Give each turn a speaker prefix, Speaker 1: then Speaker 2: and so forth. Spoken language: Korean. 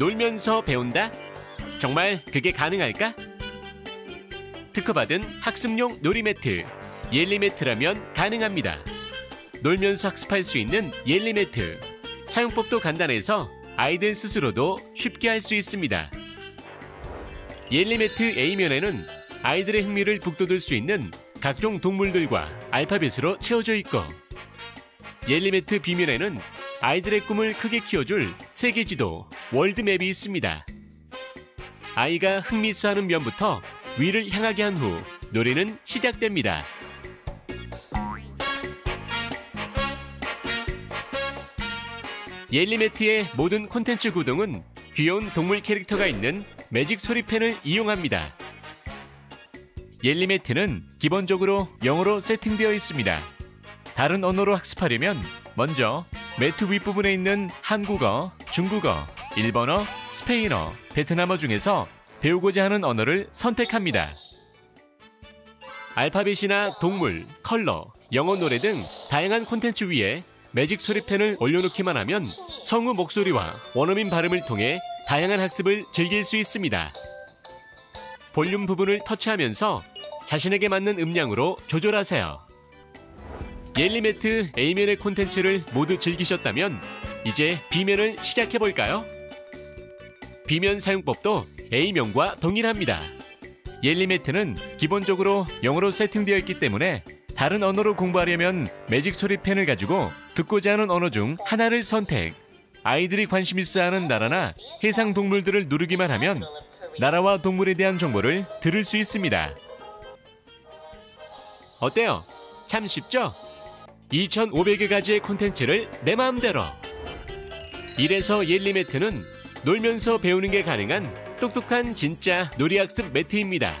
Speaker 1: 놀면서 배운다? 정말 그게 가능할까? 특허받은 학습용 놀이매트 옐리매트라면 가능합니다. 놀면서 학습할 수 있는 옐리매트 사용법도 간단해서 아이들 스스로도 쉽게 할 수 있습니다. 옐리매트 A면에는 아이들의 흥미를 북돋을 수 있는 각종 동물들과 알파벳으로 채워져 있고 옐리매트 B면에는 아이들의 꿈을 크게 키워줄 세계지도 월드맵이 있습니다. 아이가 흥미있어하는 면부터 위를 향하게 한후 놀이는 시작됩니다. 옐리매트의 모든 콘텐츠 구동은 귀여운 동물 캐릭터가 있는 매직 소리펜을 이용합니다. 옐리매트는 기본적으로 영어로 세팅되어 있습니다. 다른 언어로 학습하려면 먼저 매트 윗부분에 있는 한국어, 중국어, 일본어, 스페인어, 베트남어 중에서 배우고자 하는 언어를 선택합니다. 알파벳이나 동물, 컬러, 영어 노래 등 다양한 콘텐츠 위에 매직 소리펜을 올려놓기만 하면 성우 목소리와 원어민 발음을 통해 다양한 학습을 즐길 수 있습니다. 볼륨 부분을 터치하면서 자신에게 맞는 음량으로 조절하세요. 옐리매트 A면의 콘텐츠를 모두 즐기셨다면 이제 B면을 시작해볼까요? B면 사용법도 A면과 동일합니다. 옐리매트는 기본적으로 영어로 세팅되어 있기 때문에 다른 언어로 공부하려면 매직 소리펜을 가지고 듣고자 하는 언어 중 하나를 선택. 아이들이 관심 있어 하는 나라나 해상 동물들을 누르기만 하면 나라와 동물에 대한 정보를 들을 수 있습니다. 어때요? 참 쉽죠? 2,500여 가지의 콘텐츠를 내 마음대로. 이래서 옐리 매트는 놀면서 배우는 게 가능한 똑똑한 진짜 놀이학습 매트입니다.